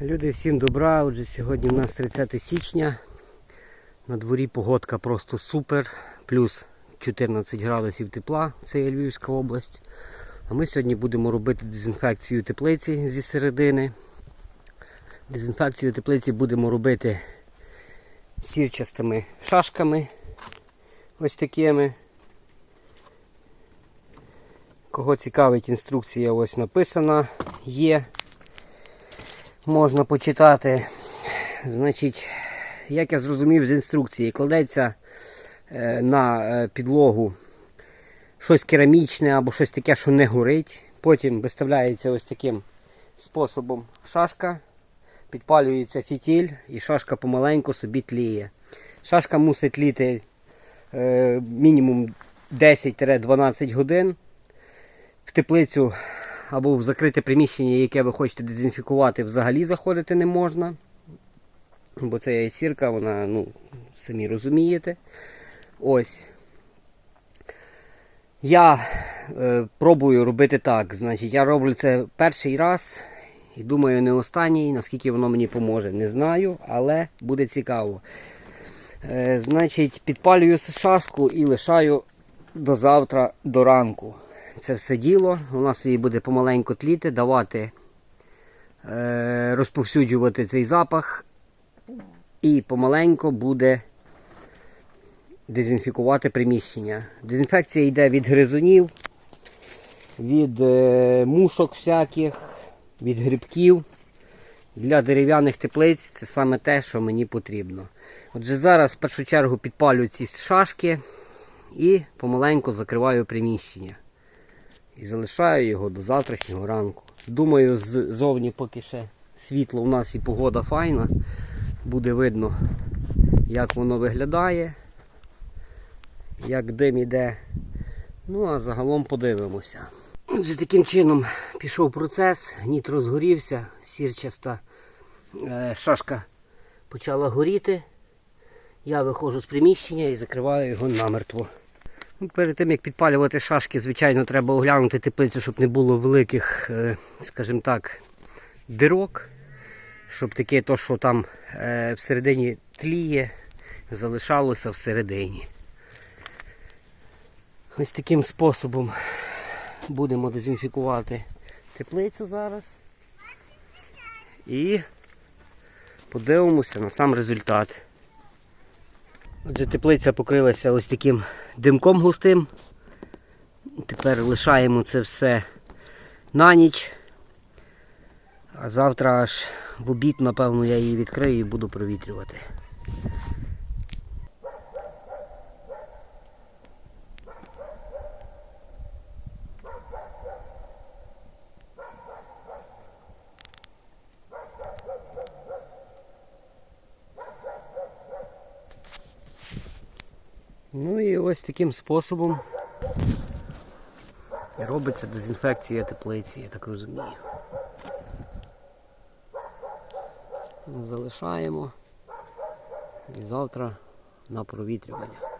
Люди, всім добра. Отже, сьогодні у нас 30 січня. На дворі погодка просто супер. Плюс 14 градусів тепла, це є Львівська область. А ми сьогодні будемо робити дезінфекцію теплиці зі середини. Дезінфекцію теплиці будемо робити сірчастими шашками. Ось такими. Кого цікавить, інструкція ось написана є. Можна почитати. Значить, як я зрозумів з інструкції, кладеться е, на е, підлогу щось керамічне або щось таке, що не горить. Потім виставляється ось таким способом шашка, підпалюється фітіль і шашка помаленьку собі тліє. Шашка мусить тліти е, мінімум 10-12 годин. В теплицю або в закрите приміщення, яке ви хочете дезінфікувати, взагалі заходити не можна. Бо це сірка, вона, ну, самі розумієте. Ось. Я е, пробую робити так. Значить, я роблю це перший раз і думаю, не останній, наскільки воно мені поможе. Не знаю, але буде цікаво. Е, значить, підпалюю шашку і лишаю до завтра до ранку. Це все діло. У нас її буде помаленьку тліти, давати, е, розповсюджувати цей запах. І помаленьку буде дезінфікувати приміщення. Дезінфекція йде від гризунів, від е, мушок всяких, від грибків. Для дерев'яних теплиць це саме те, що мені потрібно. Отже, зараз в першу чергу підпалю ці шашки і помаленьку закриваю приміщення. І залишаю його до завтрашнього ранку. Думаю, ззовні поки ще світло у нас і погода файна. Буде видно, як воно виглядає, як дим іде. Ну, а загалом подивимося. Отже, таким чином пішов процес, гніт розгорівся, сірчаста е, шашка почала горіти. Я виходжу з приміщення і закриваю його намертво. Ну, Перед тим як підпалювати шашки, звичайно, треба оглянути теплицю, щоб не було великих, е, скажімо так, дирок. Щоб таке то, що там е, всередині тліє, залишалося всередині. Ось таким способом будемо дезінфікувати теплицю зараз. І подивимося на сам результат. Отже, теплиця покрилася ось таким димком густим. Тепер лишаємо це все на ніч. А завтра аж в обід, напевно, я її відкрию і буду провітрювати. Ну і ось таким способом робиться дезінфекція теплиці, я так розумію. Залишаємо і завтра на провітрювання.